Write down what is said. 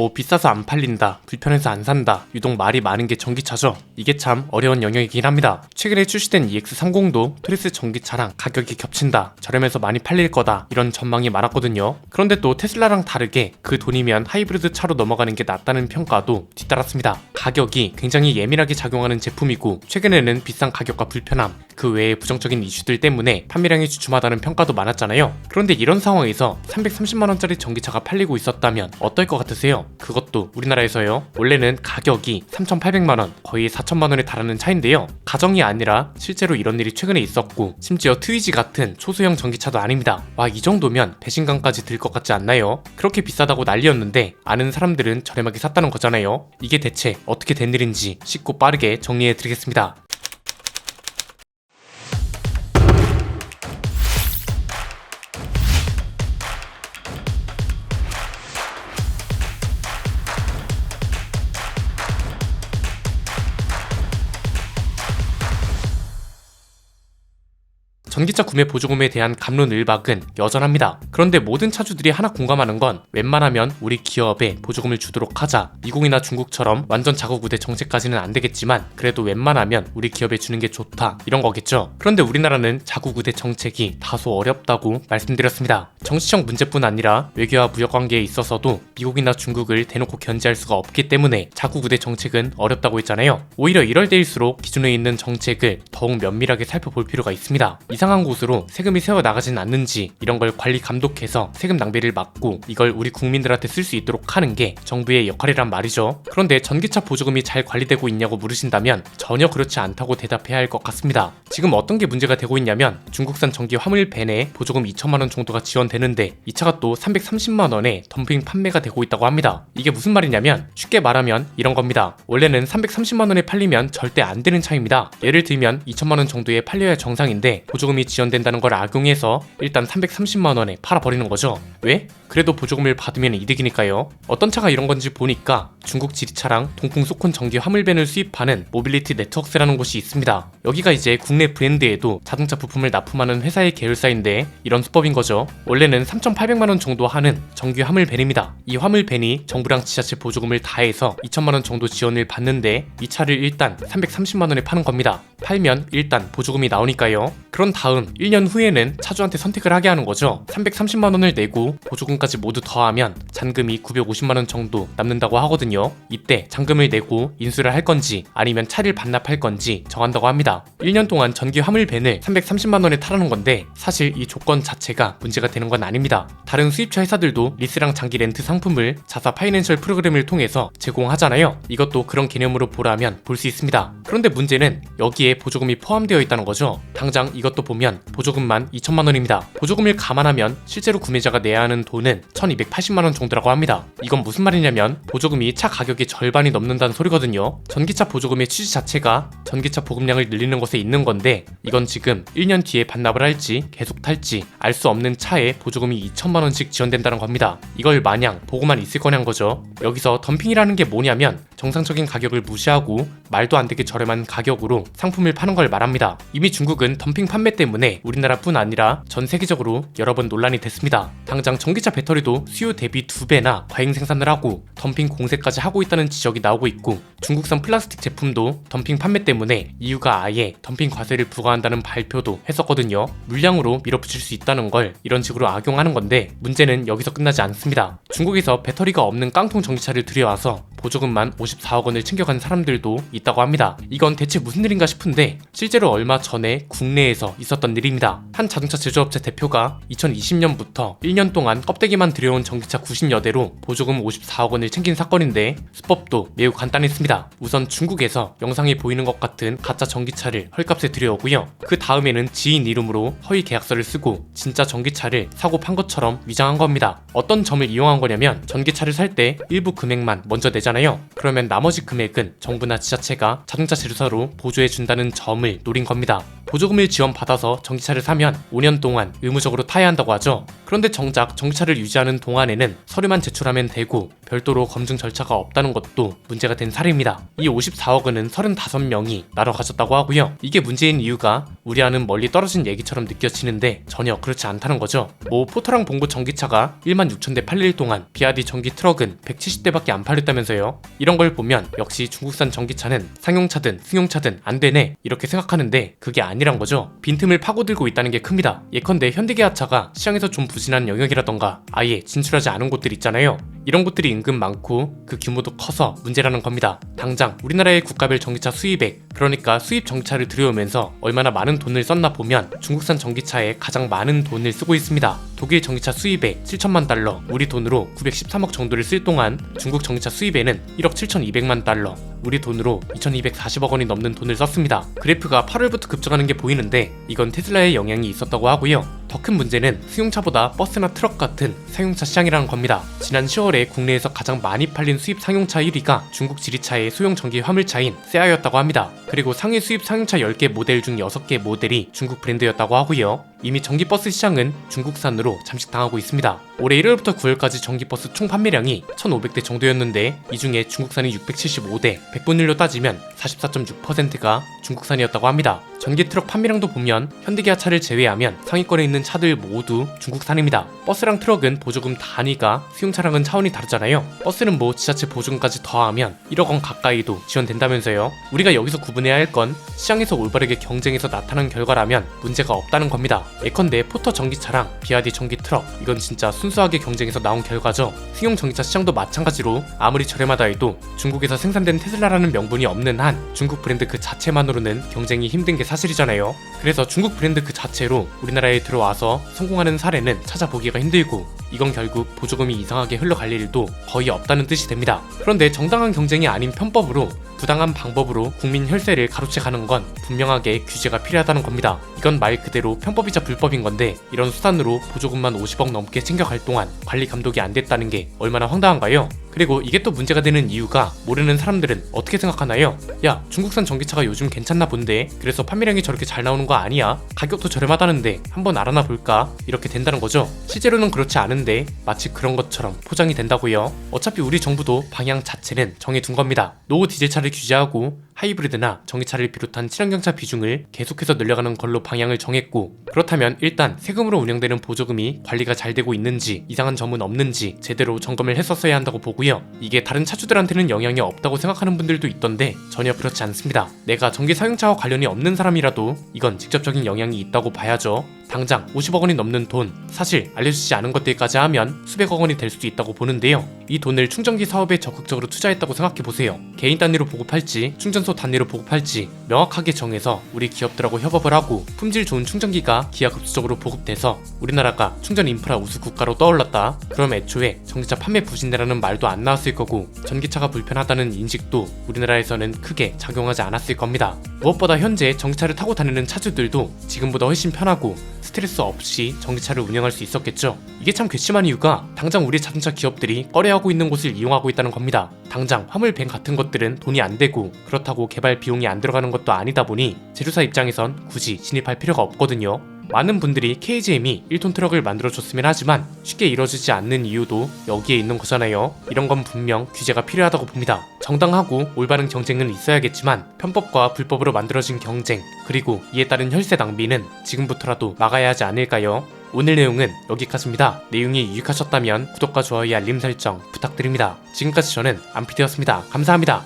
뭐 비싸서 안 팔린다, 불편해서 안 산다, 유독 말이 많은 게 전기차죠. 이게 참 어려운 영역이긴 합니다. 최근에 출시된 EX30도 트리스 전기차랑 가격이 겹친다, 저렴해서 많이 팔릴 거다 이런 전망이 많았거든요. 그런데 또 테슬라랑 다르게 그 돈이면 하이브리드 차로 넘어가는 게 낫다는 평가도 뒤따랐습니다. 가격이 굉장히 예민하게 작용하는 제품이고 최근에는 비싼 가격과 불편함, 그 외에 부정적인 이슈들 때문에 판매량이 주춤하다는 평가도 많았잖아요. 그런데 이런 상황에서 330만원짜리 전기차가 팔리고 있었다면 어떨 것 같으세요? 그것도 우리나라에서요. 원래는 가격이 3,800만원, 거의 4천만원에 달하는 차인데요. 가정이 아니라 실제로 이런 일이 최근에 있었고, 심지어 트위지 같은 초소형 전기차도 아닙니다. 와, 이 정도면 배신감까지 들 것 같지 않나요? 그렇게 비싸다고 난리였는데, 아는 사람들은 저렴하게 샀다는 거잖아요. 이게 대체 어떻게 된 일인지 쉽고 빠르게 정리해 드리겠습니다. 전기차 구매 보조금에 대한 감론 을박은 여전합니다. 그런데 모든 차주들이 하나 공감하는 건 웬만하면 우리 기업에 보조금을 주도록 하자. 미국이나 중국처럼 완전 자국 우대 정책까지는 안 되겠지만 그래도 웬만하면 우리 기업에 주는 게 좋다. 이런 거겠죠. 그런데 우리나라는 자국 우대 정책이 다소 어렵다고 말씀드렸습니다. 정치적 문제뿐 아니라 외교와 무역 관계에 있어서도 미국이나 중국을 대놓고 견제할 수가 없기 때문에 자국 우대 정책은 어렵다고 했잖아요. 오히려 이럴 때일수록 기존에 있는 정책을 더욱 면밀하게 살펴볼 필요가 있습니다. 이 상한 곳으로 세금이 새어 나가진 않는지 이런 걸 관리 감독해서 세금 낭비를 막고 이걸 우리 국민들한테 쓸 수 있도록 하는 게 정부의 역할이란 말이죠. 그런데 전기차 보조금이 잘 관리되고 있냐고 물으신다면 전혀 그렇지 않다고 대답해야 할 것 같습니다. 지금 어떤 게 문제가 되고 있냐면 중국산 전기 화물 벤에 보조금 2천만 원 정도가 지원되는데 이 차가 또 330만 원에 덤핑 판매가 되고 있다고 합니다. 이게 무슨 말이냐면 쉽게 말하면 이런 겁니다. 원래는 330만 원에 팔리면 절대 안 되는 차입니다. 예를 들면 2천만 원 정도에 팔려야 정상인데 보조금 이 지원된다는 걸 악용해서 일단 330만 원에 팔아버리는 거죠. 왜? 그래도 보조금을 받으면 이득이니까요. 어떤 차가 이런 건지 보니까 중국 지리차랑 동풍 소콘 전기 화물벤을 수입하는 모빌리티 네트워크스라는 곳이 있습니다. 여기가 이제 국내 브랜드에도 자동차 부품을 납품하는 회사의 계열사인데 이런 수법인 거죠. 원래는 3,800만 원 정도 하는 정규 화물벤입니다. 이 화물벤이 정부랑 지자체 보조금을 다해서 2천만 원 정도 지원을 받는데 이 차를 일단 330만 원에 파는 겁니다. 팔면 일단 보조금이 나오니까요. 그런 다음 1년 후에는 차주한테 선택을 하게 하는 거죠. 330만 원을 내고 보조금까지 모두 더하면 잔금이 950만 원 정도 남는다고 하거든요. 이때 잔금을 내고 인수를 할 건지 아니면 차를 반납할 건지 정한다고 합니다. 1년 동안 전기 화물벤을 330만 원에 타라는 건데 사실 이 조건 자체가 문제가 되는 건 아닙니다. 다른 수입차 회사들도 리스랑 장기 렌트 상품을 자사 파이낸셜 프로그램을 통해서 제공하잖아요. 이것도 그런 개념으로 보라면 볼 수 있습니다. 그런데 문제는 여기에 보조금이 포함되어 있다는 거죠. 당장 이것도 보면 보조금만 2천만 원입니다. 보조금을 감안하면 실제로 구매자가 내야 하는 돈은 1280만 원 정도라고 합니다. 이건 무슨 말이냐면 보조금이 차 가격의 절반이 넘는다는 소리거든요. 전기차 보조금의 취지 자체가 전기차 보급량을 늘리는 것에 있는 건데 이건 지금 1년 뒤에 반납을 할지 계속 탈지 알 수 없는 차에 보조금이 2천만 원씩 지원된다는 겁니다. 이걸 마냥 보고만 있을 거냐는 거죠. 여기서 덤핑이라는 게 뭐냐면 정상적인 가격을 무시하고 말도 안 되게 저렴한 가격으로 상품을 파는 걸 말합니다. 이미 중국은 덤핑 판매 때문에 우리나라뿐 아니라 전 세계적으로 여러 번 논란이 됐습니다. 당장 전기차 배터리도 수요 대비 두 배나 과잉 생산을 하고 덤핑 공세까지 하고 있다는 지적이 나오고 있고 중국산 플라스틱 제품도 덤핑 판매 때문에 EU가 아예 덤핑 과세를 부과한다는 발표도 했었거든요. 물량으로 밀어붙일 수 있다는 걸 이런 식으로 악용하는 건데 문제는 여기서 끝나지 않습니다. 중국에서 배터리가 없는 깡통 전기차를 들여와서 보조금만 54억 원을 챙겨간 사람들도 있다고 합니다. 이건 대체 무슨 일인가 싶은데 실제로 얼마 전에 국내에서 있었던 일입니다. 한 자동차 제조업체 대표가 2020년부터 1년 동안 껍데기만 들여온 전기차 90여 대로 보조금 54억 원을 챙긴 사건인데 수법도 매우 간단했습니다. 우선 중국에서 영상에 보이는 것 같은 가짜 전기차를 헐값에 들여오고요. 그 다음에는 지인 이름으로 허위 계약서를 쓰고 진짜 전기차를 사고 판 것처럼 위장한 겁니다. 어떤 점을 이용한 거냐면 전기차를 살 때 일부 금액만 먼저 내잖아요. 그러면 나머지 금액은 정부나 지자체가 자동차 제조사로 보조해 준다는 점을 노린 겁니다. 보조금을 지원받아서 전기차를 사면 5년 동안 의무적으로 타야 한다고 하죠. 그런데 정작 전기차를 유지하는 동안에는 서류만 제출하면 되고 별도로 검증 절차가 없다는 것도 문제가 된 사례입니다. 이 54억 원은 35명이 나눠 가졌다고 하고요. 이게 문제인 이유가 우리와는 멀리 떨어진 얘기처럼 느껴지는데 전혀 그렇지 않다는 거죠. 뭐 포터랑 봉고 전기차가 1만 6천 대 팔릴 동안 비아디 전기 트럭은 170대밖에 안 팔렸다면서요. 이런 걸 보면 역시 중국산 전기차는 상용차든 승용차든 안 되네 이렇게 생각하는데 그게 아니란 거죠. 빈틈을 파고들고 있다는 게 큽니다. 예컨대 현대기아차가 시장에서 좀 부진한 영역이라던가 아예 진출하지 않은 곳들 있잖아요. 이런 곳들이 은근 많고 그 규모도 커서 문제라는 겁니다. 당장 우리나라의 국가별 전기차 수입액 그러니까 수입 전기차를 들여오면서 얼마나 많은 돈을 썼나 보면 중국산 전기차에 가장 많은 돈을 쓰고 있습니다. 독일 전기차 수입액 7천만 달러, 우리 돈으로 913억 정도를 쓸 동안 중국 전기차 수입에는 1억 7,200만 달러, 우리 돈으로 2,240억 원이 넘는 돈을 썼습니다. 그래프가 8월부터 급증하는 게 보이는데 이건 테슬라의 영향이 있었다고 하고요. 더 큰 문제는 수용차보다 버스나 트럭 같은 상용차 시장이라는 겁니다. 지난 10월 에 국내에서 가장 많이 팔린 수입 상용차 1위가 중국 지리차의 소형 전기 화물차인 세아였다고 합니다. 그리고 상위 수입 상용차 10개 모델 중 6개 모델이 중국 브랜드였다고 하고요. 이미 전기버스 시장은 중국산으로 잠식당하고 있습니다. 올해 1월부터 9월까지 전기버스 총 판매량이 1,500대 정도였는데 이 중에 중국산이 675대, 100분율로 따지면 44.6%가 중국산이었다고 합니다. 전기 트럭 판매량도 보면 현대기아 차를 제외하면 상위권에 있는 차들 모두 중국산입니다. 버스랑 트럭은 보조금 단위가 수용차랑은 차원이 다르잖아요. 버스는 뭐 지자체 보조금까지 더하면 1억 원 가까이도 지원된다면서요. 우리가 여기서 구분해야 할 건 시장에서 올바르게 경쟁해서 나타난 결과라면 문제가 없다는 겁니다. 예컨대 포터 전기차랑 비아디 전기 트럭 이건 진짜 순수하게 경쟁해서 나온 결과죠. 승용 전기차 시장도 마찬가지로 아무리 저렴하다 해도 중국에서 생산된 테슬라라는 명분이 없는 한 중국 브랜드 그 자체만으로는 경쟁이 힘든 게 사실이잖아요. 그래서 중국 브랜드 그 자체로 우리나라에 들어와서 성공하는 사례는 찾아보기가 힘들고 이건 결국 보조금이 이상하게 흘러갈 일도 거의 없다는 뜻이 됩니다. 그런데 정당한 경쟁이 아닌 편법으로 부당한 방법으로 국민 혈세를 가로채 가는 건 분명하게 규제가 필요하다는 겁니다. 이건 말 그대로 편법이자 불법인 건데 이런 수단으로 보조금만 50억 넘게 챙겨갈 동안 관리 감독이 안 됐다는 게 얼마나 황당한가요? 그리고 이게 또 문제가 되는 이유가 모르는 사람들은 어떻게 생각하나요? 야, 중국산 전기차가 요즘 괜찮나 본데 그래서 판매량이 저렇게 잘 나오는 거 아니야? 가격도 저렴하다는데 한번 알아나 볼까? 이렇게 된다는 거죠. 실제로는 그렇지 않은데 마치 그런 것처럼 포장이 된다고요. 어차피 우리 정부도 방향 자체는 정해둔 겁니다. 노후 디젤차를 규제하고 하이브리드나 전기차를 비롯한 친환경차 비중을 계속해서 늘려가는 걸로 방향을 정했고 그렇다면 일단 세금으로 운영되는 보조금이 관리가 잘 되고 있는지 이상한 점은 없는지 제대로 점검을 했었어야 한다고 보고요. 이게 다른 차주들한테는 영향이 없다고 생각하는 분들도 있던데 전혀 그렇지 않습니다. 내가 전기 사용차와 관련이 없는 사람이라도 이건 직접적인 영향이 있다고 봐야죠. 당장 50억 원이 넘는 돈, 사실 알려주지 않은 것들까지 하면 수백억 원이 될 수도 있다고 보는데요. 이 돈을 충전기 사업에 적극적으로 투자했다고 생각해 보세요. 개인 단위로 보급할지, 충전소 단위로 보급할지 명확하게 정해서 우리 기업들하고 협업을 하고 품질 좋은 충전기가 기하급수적으로 보급돼서 우리나라가 충전 인프라 우수 국가로 떠올랐다. 그럼 애초에 전기차 판매 부진이라는 말도 안 나왔을 거고 전기차가 불편하다는 인식도 우리나라에서는 크게 작용하지 않았을 겁니다. 무엇보다 현재 전기차를 타고 다니는 차주들도 지금보다 훨씬 편하고 스트레스 없이 전기차를 운영할 수 있었겠죠. 이게 참 괘씸한 이유가 당장 우리 자동차 기업들이 꺼려하고 있는 곳을 이용하고 있다는 겁니다. 당장 화물밴 같은 것들은 돈이 안 되고 그렇다고 개발 비용이 안 들어가는 것도 아니다 보니 제조사 입장에선 굳이 진입할 필요가 없거든요. 많은 분들이 KGM이 1톤 트럭을 만들어줬으면 하지만 쉽게 이뤄지지 않는 이유도 여기에 있는 거잖아요. 이런 건 분명 규제가 필요하다고 봅니다. 정당하고 올바른 경쟁은 있어야겠지만 편법과 불법으로 만들어진 경쟁 그리고 이에 따른 혈세 낭비는 지금부터라도 막아야 하지 않을까요? 오늘 내용은 여기까지입니다. 내용이 유익하셨다면 구독과 좋아요 알림 설정 부탁드립니다. 지금까지 저는 안피디였습니다. 감사합니다.